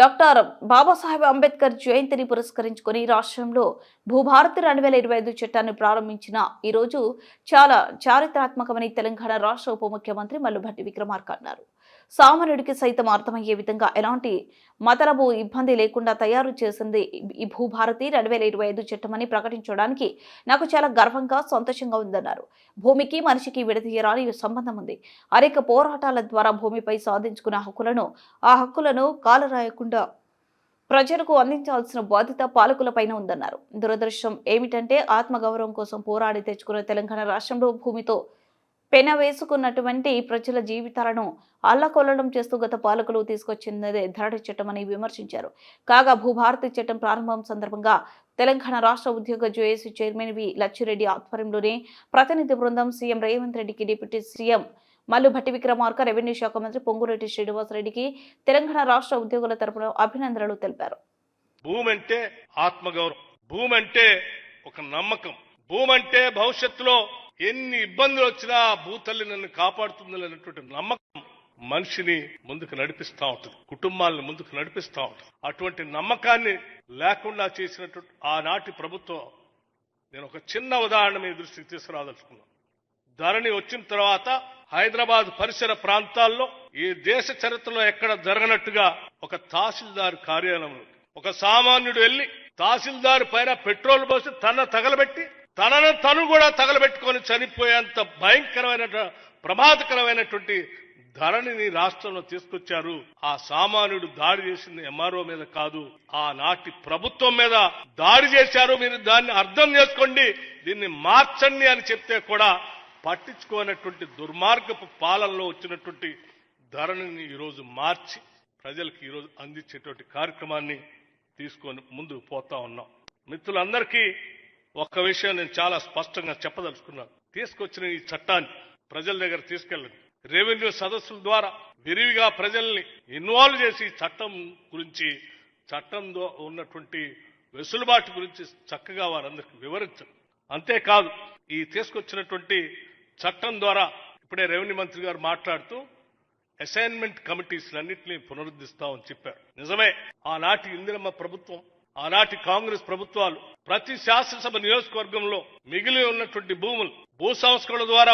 Doctor Babasaheb Ambedkar జయంతిని పురస్కరించుకొని రాష్ట్రంలో భూభారతి రెండు వేల ఇరవై ఐదు చట్టాన్ని ప్రారంభించిన ఈరోజు చాలా చారిత్రాత్మకమని తెలంగాణ రాష్ట్ర ఉప ముఖ్యమంత్రి మల్లుభట్టి విక్రమార్క అన్నారు. సామాన్యుడికి సైతం అర్థమయ్యే విధంగా ఎలాంటి మతలబు ఇబ్బంది లేకుండా తయారు చేసింది ఈ భూభారతి రెండు వేల ఇరవై ఐదు చట్టమని ప్రకటించడానికి నాకు చాలా గర్వంగా సంతోషంగా ఉందన్నారు. భూమికి మనిషికి విడదీయరాని సంబంధం ఉంది అనేక పోరాటాల ద్వారా భూమిపై సాధించుకున్న హక్కులను ఆ హక్కులను కాలరాయకుండా ప్రజలకు అందించాల్సిన బాధ్యత పాలకులపైన ఉందన్నారు. దురదృష్టం ఏమిటంటే ఆత్మగౌరవం కోసం పోరాడి తెచ్చుకున్న తెలంగాణ రాష్ట్రంలో భూమితో పెన వేసుకున్నటువంటి ప్రజల జీవితాలను అల్లకొల్లడం చేస్తూ గత పాలకులు తీసుకొచ్చినదే ధరణ చట్టం అని విమర్శించారు. కాగా భూభారతి చట్టం ప్రారంభం సందర్భంగా తెలంగాణ రాష్ట్ర ఉద్యోగ జేఏసీ చైర్మన్ వి. లచ్చిరెడ్డి ఆధ్వర్యంలోనే ప్రతినిధి బృందం సీఎం రేవంత్ రెడ్డికి deputy CM Mallu Bhatti Vikramarka revenue శాఖ మంత్రి పొంగురెడ్డి శ్రీనివాసరెడ్డికి తెలంగాణ రాష్ట్ర ఉద్యోగుల తరపున అభినందనలు తెలిపారు. భూమి అంటే ఆత్మగౌరవం. భూమి అంటే ఒక నమ్మకం. భూమి అంటే భవిష్యత్తులో ఎన్ని ఇబ్బందులు వచ్చినా భూతల్లి నన్ను కాపాడుతుంది అనేటువంటి నమ్మకం మనిషిని ముందుకు నడిపిస్తూ ఉంటుంది. కుటుంబాలను ముందుకు నడిపిస్తూ ఉంటుంది. అటువంటి నమ్మకాన్ని లేకుండా చేసినటువంటి ఆనాటి ప్రభుత్వం నేను ఒక చిన్న ఉదాహరణ మీ దృష్టికి తీసుకురాదలుచుకున్నాను ధరణి వచ్చిన తర్వాత హైదరాబాద్ పరిసర ప్రాంతాల్లో ఈ దేశ చరిత్రలో ఎక్కడ జరగనట్టుగా ఒక తహసీల్దార్ కార్యాలయంలో ఒక సామాన్యుడు వెళ్ళి తహసీల్దార్ పైన పెట్రోల్ పోసి తన తగలబెట్టి తనను తను కూడా తగలబెట్టుకొని చనిపోయేంత భయంకరమైన ప్రమాదకరమైనటువంటి ధరణిని రాష్ట్రంలో తీసుకొచ్చారు. ఆ సామాన్యుడు దాడి చేసింది ఎంఆర్ఓ మీద కాదు ఆనాటి ప్రభుత్వం మీద దాడి చేశారు. మీరు దాన్ని అర్థం చేసుకోండి దీన్ని మార్చండి అని చెప్తే కూడా పట్టించుకోనటువంటి దుర్మార్గపు పాలనలో వచ్చినటువంటి ధరణిని ఈరోజు మార్చి ప్రజలకు ఈరోజు అందించేటువంటి కార్యక్రమాన్ని తీసుకొని ముందుకు పోతా ఉన్నాం. మిత్రులందరికీ ఒక్క విషయం నేను చాలా స్పష్టంగా చెప్పదలుచుకున్నాను. తీసుకొచ్చిన ఈ చట్టాన్ని ప్రజల దగ్గర తీసుకెళ్ళండి. రెవెన్యూ సదస్సుల ద్వారా విరివిగా ప్రజల్ని ఇన్వాల్వ్ చేసి చట్టం గురించి చట్టంలో ఉన్నటువంటి వెసులుబాటు గురించి చక్కగా వారందరికీ వివరించండి. అంతేకాదు ఈ తీసుకొచ్చినటువంటి చట్టం ద్వారా ఇప్పుడే రెవెన్యూ మంత్రి గారు మాట్లాడుతూ అసైన్మెంట్ కమిటీస్ అన్నింటినీ పునరుద్ధరిస్తామని చెప్పారు. నిజమే ఆనాటి ఇందిరమ్మ ప్రభుత్వం ఆనాటి కాంగ్రెస్ ప్రభుత్వాలు ప్రతి శాసనసభ నియోజకవర్గంలో మిగిలి ఉన్నటువంటి భూములు భూ సంస్కరణ ద్వారా